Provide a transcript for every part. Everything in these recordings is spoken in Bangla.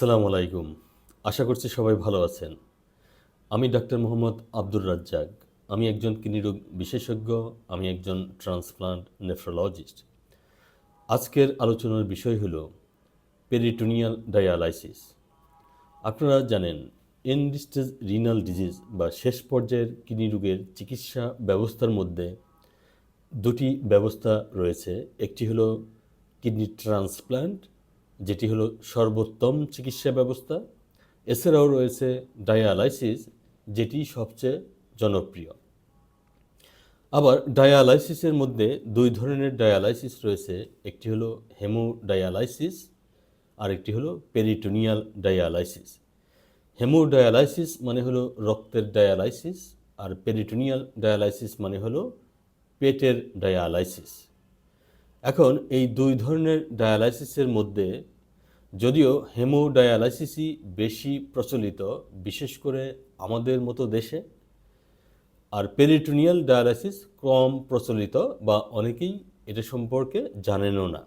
আসসালামু আলাইকুম। আশা করছি সবাই ভালো আছেন। আমি ডাক্তার মোহাম্মদ আব্দুর রাজ্জাক। আমি একজন কিডনি রোগ বিশেষজ্ঞ, আমি একজন ট্রান্সপ্লান্ট নেফ্রোলজিস্ট। আজকের আলোচনার বিষয় হল পেরিটোনিয়াল ডায়ালাইসিস। আপনারা জানেন এন্ড স্টেজ রিনাল ডিজিজ বা শেষ পর্যায়ের কিডনি রোগের চিকিৎসা ব্যবস্থার মধ্যে দুটি ব্যবস্থা রয়েছে। একটি হলো কিডনি ট্রান্সপ্ল্যান্ট যেটি হলো সর্বোত্তম চিকিৎসা ব্যবস্থা। এছাড়াও রয়েছে ডায়ালাইসিস, যেটি সবচেয়ে জনপ্রিয়। আবার ডায়ালাইসিসের মধ্যে দুই ধরনের ডায়ালাইসিস রয়েছে। একটি হলো হেমোডায়ালাইসিস আর একটি হলো পেরিটোনিয়াল ডায়ালাইসিস। হেমোডায়ালাইসিস মানে হলো রক্তের ডায়ালাইসিস আর পেরিটোনিয়াল ডায়ালাইসিস মানে হলো পেটের ডায়ালাইসিস। এখন এই দুই ধরনের ডায়ালাইসিসের মধ্যে যদিও হেমোডায়ালাইসিসই বেশি প্রচলিত, বিশেষ করে আমাদের মতো দেশে, আর পেরিটোনিয়াল ডায়ালাইসিস কম প্রচলিত বা অনেকেই এটা সম্পর্কে জানেনও না।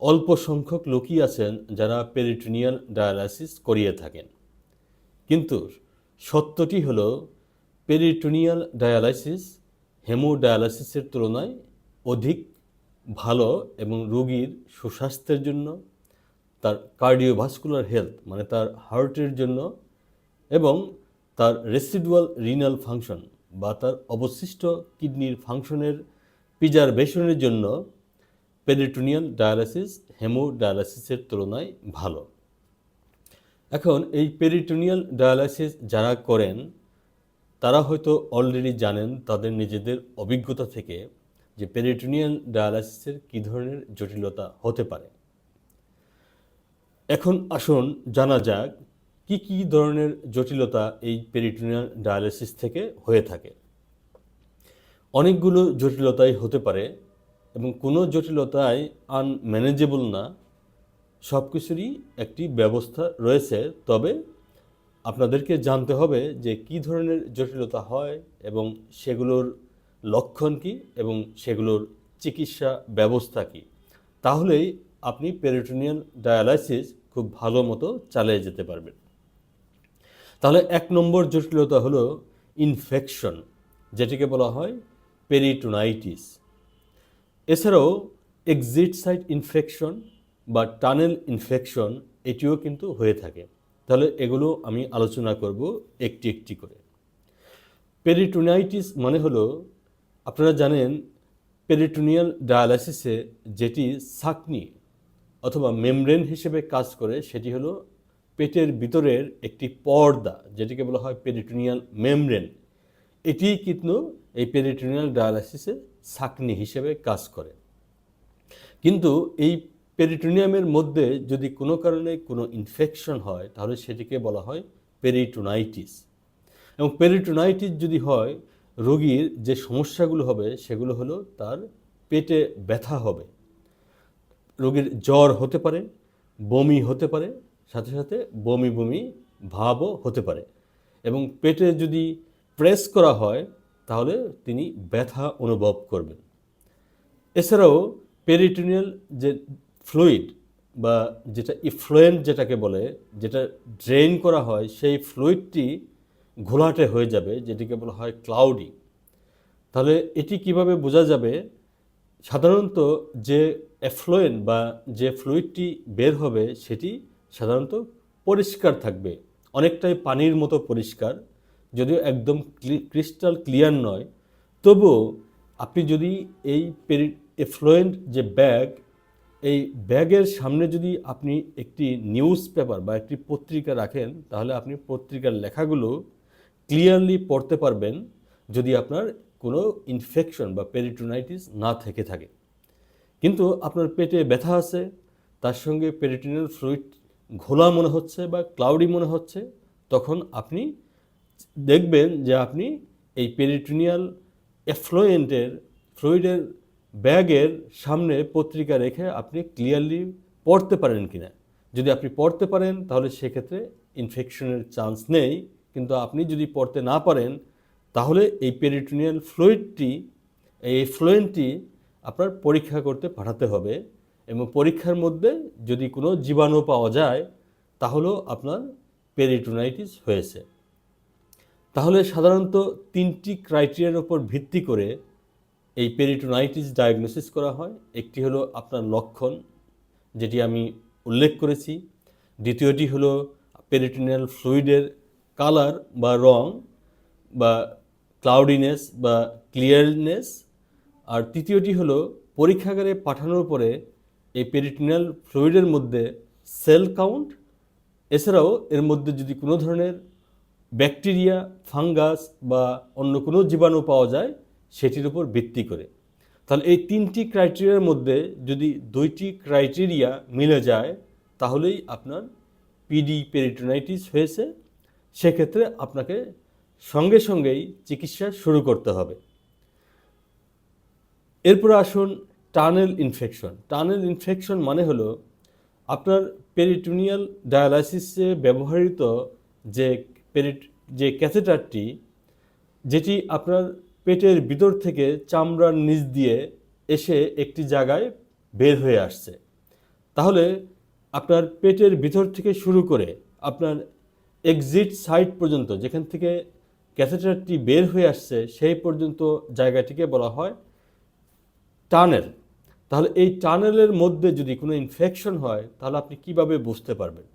অল্প সংখ্যক লোকই আছেন যারা পেরিটোনিয়াল ডায়ালাইসিস করিয়ে থাকেন। কিন্তু সত্যটি হলো, পেরিটোনিয়াল ডায়ালাইসিস হেমোডায়ালাইসিসের তুলনায় অধিক ভালো এবং রোগীর সুস্বাস্থ্যের জন্য তার কার্ডিওভাস্কুলার হেলথ মানে তার হার্টের জন্য এবং তার রেসিডুয়াল রিনাল ফাংশন বা তার অবশিষ্ট কিডনির ফাংশনের প্রিজারভেশনের জন্য পেরিটোনিয়াল ডায়ালাইসিস হেমোডায়ালাইসিসের তুলনায় ভালো। এখন এই পেরিটোনিয়াল ডায়ালাইসিস যারা করেন, তারা হয়তো অলরেডি জানেন তাদের নিজেদের অভিজ্ঞতা থেকে যে পেরিটোনিয়াল ডায়ালাইসিসের কী ধরনের জটিলতা হতে পারে। এখন আসুন জানা যাক কি কি ধরনের জটিলতা এই পেরিটোনিয়াল ডায়ালিসিস থেকে হয়ে থাকে। অনেকগুলো জটিলতাই হতে পারে এবং কোনো জটিলতাই আনম্যানেজেবল না। সব কিছুরই একটি ব্যবস্থা রয়েছে, তবে আপনাদেরকে জানতে হবে যে কি ধরনের জটিলতা হয় এবং সেগুলোর লক্ষণ কি এবং সেগুলোর চিকিৎসা ব্যবস্থা কি। তাহলেই আপনি পেরিটোনিয়াল ডায়ালাইসিস খুব ভালো মতো চালিয়ে যেতে পারবেন। তাহলে এক নম্বর জটিলতা হলো ইনফেকশন যেটিকে বলা হয় পেরিটোনাইটিস এছাড়াও এক্সিট সাইট ইনফেকশন বা টানেল ইনফেকশন এটিও কিন্তু হয়ে থাকে। তাহলে এগুলো আমি আলোচনা করব একটি একটি করে। পেরিটোনাইটিস মানে হলো, আপনারা জানেন পেরিটোনিয়াল ডায়ালাইসিসে যেটি সাকনি অথবা মেমব্রেন হিসেবে কাজ করে সেটি হলো পেটের ভিতরের একটি পর্দা, যেটিকে বলা হয় পেরিটোনিয়াল মেমব্রেন। এটি কিন্তু এই পেরিটোনিয়াল ডায়ালাইসিসে সাকনি হিসেবে কাজ করে। কিন্তু এই পেরিটোনিয়ামের মধ্যে যদি কোনো কারণে কোনো ইনফেকশন হয়, তাহলে সেটিকে বলা হয় পেরিটোনাইটিস। এবং পেরিটোনাইটিস যদি হয়, রোগীর যে সমস্যাগুলো হবে, সেগুলো হলো তার পেটে ব্যথা হবে। রোগীর জ্বর হতে পারে, বমি হতে পারে, সাথে সাথে বমি বমি ভাবও হতে পারে। এবং পেটে যদি প্রেস করা হয়, তাহলে তিনি ব্যথা অনুভব করবেন। এছাড়াও পেরিটোনিয়াল যে ফ্লুইড বা যেটা ইফ্লুয়েন্ট যেটাকে বলে, যেটা ড্রেন করা হয়, সেই ফ্লুইডটি ঘোলাটে হয়ে যাবে, যেটিকে বলা হয় ক্লাউডি। তাহলে এটি কীভাবে বোঝা যাবে? সাধারণত যে এফ্লুয়েন্ট বা যে ফ্লুইডটি বের হবে সেটি সাধারণত পরিষ্কার থাকবে। অনেকটাই পানির মতো পরিষ্কার। যদিও একদম ক্রিস্টাল ক্লিয়ার নয়। তবুও আপনি যদি এই পেরি এফ্লুয়েন্ট যে ব্যাগ এই ব্যাগের সামনে যদি আপনি একটি নিউজ পেপার বা একটি পত্রিকা রাখেন, তাহলে আপনি পত্রিকার লেখাগুলো ক্লিয়ারলি পড়তে পারবেন, যদি আপনার কোনো ইনফেকশন বা পেরিটোনাইটিস না থেকে থাকে। কিন্তু আপনার পেটে ব্যথা আছে, তার সঙ্গে পেরিটোনিয়াল ফ্লুইড ঘোলা মনে হচ্ছে বা ক্লাউডি মনে হচ্ছে, তখন আপনি দেখবেন যে আপনি এই পেরিটোনিয়াল এফ্লুয়েন্টের ফ্লুইডের ব্যাগের সামনে পত্রিকা রেখে আপনি ক্লিয়ারলি পড়তে পারেন কিনা। যদি আপনি পড়তে পারেন, তাহলে সেক্ষেত্রে ইনফেকশনের চান্স নেই, কিন্তু আপনি যদি পড়তে না পারেন, তাহলে এই পেরিটোনিয়াল ফ্লুইডটি এই ফ্লুয়েন্টটি আপনার পরীক্ষা করতে পাঠাতে হবে এবং পরীক্ষার মধ্যে যদি কোনো জীবাণু পাওয়া যায়, তাহলেও আপনার পেরিটোনাইটিস হয়েছে। তাহলে সাধারণত তিনটি ক্রাইটেরিয়ার উপর ভিত্তি করে এই পেরিটোনাইটিস ডায়াগনোসিস করা হয়। একটি হলো আপনার লক্ষণ, যেটি আমি উল্লেখ করেছি। দ্বিতীয়টি হলো পেরিটোনিয়াল ফ্লুইডের কালার বা রং বা ক্লাউডিনেস বা ক্লিয়ারনেস আর তৃতীয়টি হলো, পরীক্ষাগারে পাঠানোর পরে এই পেরিটোনিয়াল ফ্লুইডের মধ্যে সেল কাউন্ট এছাড়াও এর মধ্যে যদি কোনো ধরনের ব্যাকটেরিয়া ফাঙ্গাস বা অন্য কোনো জীবাণু পাওয়া যায়, সেটির উপর ভিত্তি করে। তাহলে এই তিনটি ক্রাইটেরিয়ার মধ্যে যদি দুইটি ক্রাইটেরিয়া মিলে যায়, তাহলেই আপনার পিডি পেরিটোনাইটিস হয়েছে। সেক্ষেত্রে আপনাকে সঙ্গে সঙ্গেই চিকিৎসা শুরু করতে হবে। এরপর আসুন টানেল ইনফেকশন টানেল ইনফেকশন মানে হলো আপনার পেরিটোনিয়াল ডায়ালাইসিসে ব্যবহৃত যে পেরিট, যে ক্যাথেটারটি যেটি আপনার পেটের ভিতর থেকে চামড়ার নিচ দিয়ে এসে একটি জায়গায় বের হয়ে আসছে। তাহলে আপনার পেটের ভিতর থেকে শুরু করে আপনার এক্সিট সাইট পর্যন্ত, যেখান থেকে ক্যাথেটারটি বের হয়ে আসছে, সেই পর্যন্ত জায়গাটিকে বলা হয় টানেল, তাহলে এই টানেলের মধ্যে যদি কোনো ইনফেকশন হয়, তাহলে আপনি কীভাবে বুঝতে পারবেন?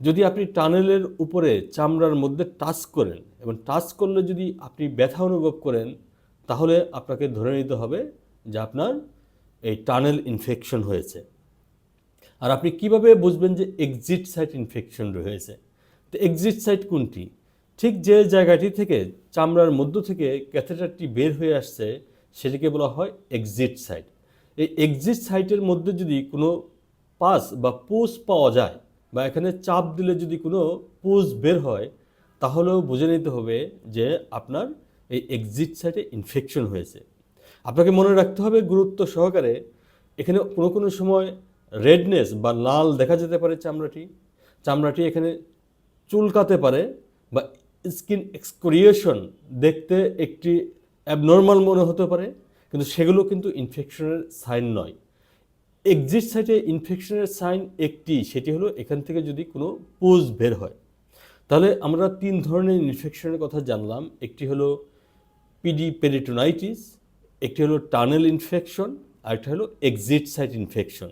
যদি আপনি টানেলের উপরে চামড়ার মধ্যে টাচ করেন এবং টাচ করলে যদি আপনি ব্যথা অনুভব করেন, তাহলে আপনাকে ধরে নিতে হবে যে আপনার এই টানেল ইনফেকশন হয়েছে। আর আপনি কীভাবে বুঝবেন যে এক্সিট সাইট ইনফেকশন হয়েছে তো এক্সিট সাইট কোনটি? ঠিক যে জায়গাটি থেকে, চামড়ার মধ্য থেকে ক্যাথেটারটি বের হয়ে আসছে সেটিকে বলা হয় এক্সিট সাইট এই এক্সিট সাইটের মধ্যে যদি কোনো পাস বা পোস পাওয়া যায় বা এখানে চাপ দিলে যদি কোনো পোস বের হয়, তাহলেও বুঝে নিতে হবে যে আপনার এই এক্সিট সাইটে ইনফেকশন হয়েছে। আপনাকে মনে রাখতে হবে গুরুত্ব সহকারে এখানে কোনো কোনো সময় রেডনেস বা লাল দেখা যেতে পারে চামড়াটি। চামড়াটি এখানে চুলকাতে পারে বা স্কিন এক্সক্রিয়েশন দেখতে একটি অ্যাবনর্মাল মনে হতে পারে, কিন্তু সেগুলো কিন্তু ইনফেকশনের সাইন নয়। এক্সিট সাইটে ইনফেকশনের সাইন একটি, সেটি হলো এখান থেকে যদি কোনো পোজ বের হয়। তাহলে আমরা তিন ধরনের ইনফেকশনের কথা জানলাম। একটি হলো পিডি পেরিটোনাইটিস একটি হলো টানেল ইনফেকশন আর একটা হলো এক্সিট সাইট ইনফেকশন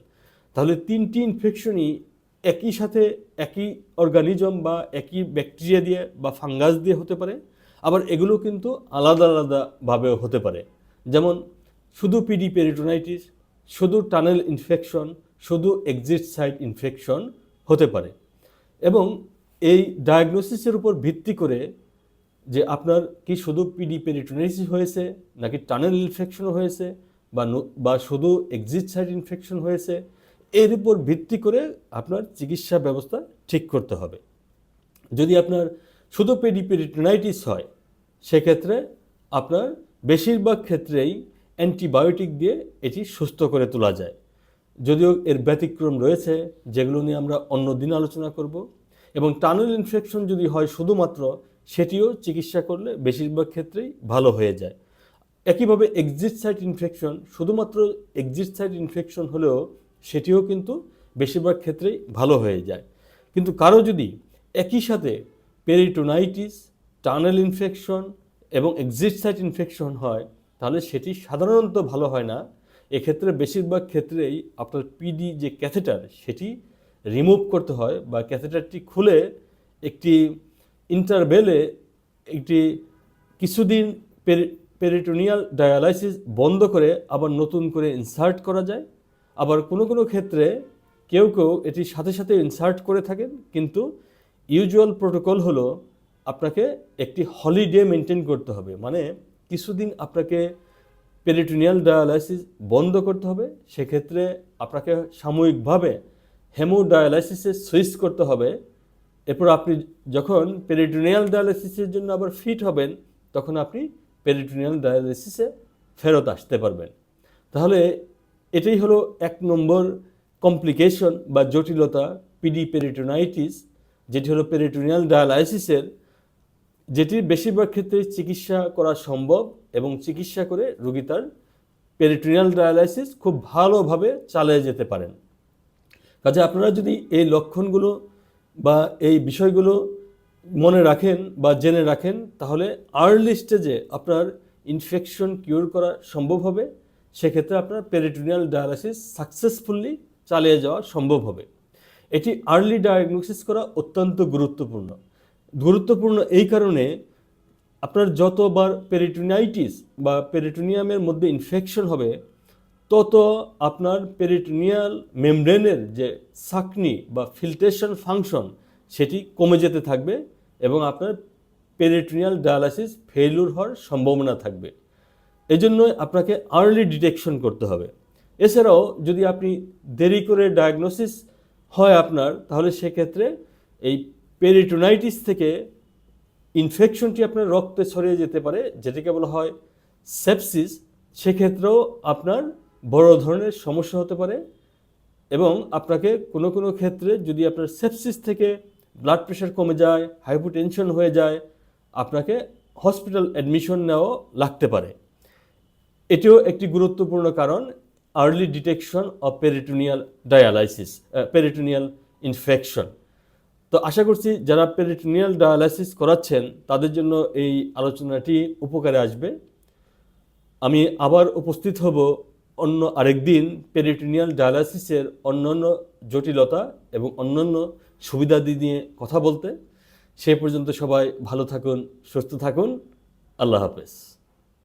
তাহলে তিনটি ইনফেকশনই একই সাথে একই অর্গানিজম বা একই ব্যাকটেরিয়া দিয়ে বা ফাঙ্গাস দিয়ে হতে পারে। আবার এগুলো কিন্তু আলাদা আলাদাভাবে হতে পারে। যেমন, শুধু পিডি পেরিটোনাইটিস শুধু টানেল ইনফেকশন শুধু এক্সিট সাইট ইনফেকশন হতে পারে। এবং এই ডায়াগনোসিসের উপর ভিত্তি করে যে আপনার কি শুধু পিডি পেরিটোনাইটিস হয়েছে, নাকি টানেল ইনফেকশন হয়েছে, বা বা শুধু এক্সিট সাইট ইনফেকশন হয়েছে, এর উপর ভিত্তি করে আপনার চিকিৎসা ব্যবস্থা ঠিক করতে হবে। যদি আপনার শুধু পেডিপেরিটোনাইটিস হয়, সেক্ষেত্রে আপনার বেশিরভাগ ক্ষেত্রেই অ্যান্টিবায়োটিক দিয়ে এটি সুস্থ করে তোলা যায়। যদিও এর ব্যতিক্রম রয়েছে, যেগুলো নিয়ে আমরা অন্য দিন আলোচনা করব। এবং টানেল ইনফেকশন যদি হয় শুধুমাত্র, সেটিও চিকিৎসা করলে বেশিরভাগ ক্ষেত্রেই ভালো হয়ে যায়। একইভাবে এক্সিট সাইট ইনফেকশন শুধুমাত্র এক্সিট সাইট ইনফেকশন হলেও সেটিও কিন্তু বেশিরভাগ ক্ষেত্রেই ভালো হয়ে যায়। কিন্তু কারও যদি একই সাথে পেরিটোনাইটিস টানেল ইনফেকশন এবং এক্সিট সাইট ইনফেকশন হয়, তাহলে সেটি সাধারণত ভালো হয় না। এক্ষেত্রে বেশিরভাগ ক্ষেত্রেই আপনার পিডি যে ক্যাথেটার সেটি রিমুভ করতে হয় বা ক্যাথেটারটি খুলে একটি ইন্টারভেলে একটি কিছুদিন পেরিটোনিয়াল ডায়ালাইসিস বন্ধ করে আবার নতুন করে ইনসার্ট করা যায়। আবার কোনো কোনো ক্ষেত্রে কেউ কেউ এটি সাথে সাথে ইনসার্ট করে থাকেন, কিন্তু ইউজুয়াল প্রোটোকল হলো আপনাকে একটি হলিডে মেনটেন করতে হবে। মানে কিছুদিন আপনাকে পেরিটোনিয়াল ডায়ালাইসিস বন্ধ করতে হবে। সেক্ষেত্রে আপনাকে সাময়িকভাবে হেমোডায়ালাইসিসে সুইচ করতে হবে। এরপর আপনি যখন পেরিটোনিয়াল ডায়ালাইসিসের জন্য আবার ফিট হবেন, তখন আপনি পেরিটোনিয়াল ডায়ালাইসিসে ফেরত আসতে পারবেন। তাহলে এটাই হলো এক নম্বর কমপ্লিকেশন বা জটিলতা পিডি পেরিটোনাইটিস যেটি হলো পেরিটোনিয়াল ডায়ালাইসিসের যেটি বেশিরভাগ ক্ষেত্রে চিকিৎসা করা সম্ভব এবং চিকিৎসা করে রোগী তার পেরিটোনিয়াল ডায়ালাইসিস খুব ভালোভাবে চালিয়ে যেতে পারেন। কাজে আপনারা যদি এই লক্ষণগুলো বা এই বিষয়গুলো মনে রাখেন বা জেনে রাখেন, তাহলে আর্লি স্টেজে আপনার ইনফেকশন কিওর করা সম্ভব হবে। সেক্ষেত্রে আপনার পেরিটোনিয়াল ডায়ালাইসিস সাকসেসফুলি চালিয়ে যাওয়া সম্ভব হবে। এটি আর্লি ডায়াগনোসিস করা অত্যন্ত গুরুত্বপূর্ণ। গুরুত্বপূর্ণ এই কারণে আপনার যতবার পেরিটোনিয়াইটিস বা পেরিটোনিয়ামের মধ্যে ইনফেকশন হবে, তত আপনার পেরিটোনিয়াল মেমব্রেনের যে সাকনি বা ফিল্ট্রেশন ফাংশন সেটি কমে যেতে থাকবে এবং আপনার পেরিটোনিয়াল ডায়ালাসিস ফেলুর হওয়ার সম্ভাবনা থাকবে। এজন্য আপনাকে আর্লি ডিটেকশন করতে হবে। এছাড়াও যদি আপনি দেরি করে ডায়াগনোসিস হয় আপনার, তাহলে সেক্ষেত্রে এই পেরিটোনাইটিস থেকে ইনফেকশনটি আপনার রক্তে ছড়িয়ে যেতে পারে, যেটাকে বলা হয় সেপসিস সেক্ষেত্রেও আপনার বড় ধরনের সমস্যা হতে পারে এবং আপনাকে কোনো কোনো ক্ষেত্রে যদি আপনার সেপসিস থেকে ব্লাড প্রেশার কমে যায় হাইপোটেনশন হয়ে যায়, আপনাকে হসপিটাল অ্যাডমিশন নেওয়া লাগতে পারে। এটিও একটি গুরুত্বপূর্ণ কারণ early detection of peritoneal dialysis peritoneal infection তো আশা করছি যারা পেরিটোনিয়াল ডায়ালাইসিস করাচ্ছেন, তাদের জন্য এই আলোচনাটি উপকারে আসবে। আমি আবার উপস্থিত হব অন্য আরেকদিন পেরিটোনিয়াল ডায়ালাইসিসের অন্যান্য জটিলতা এবং অন্যান্য সুবিধাদি নিয়ে কথা বলতে। সে পর্যন্ত সবাই ভালো থাকুন, সুস্থ থাকুন। আল্লাহ হাফেজ।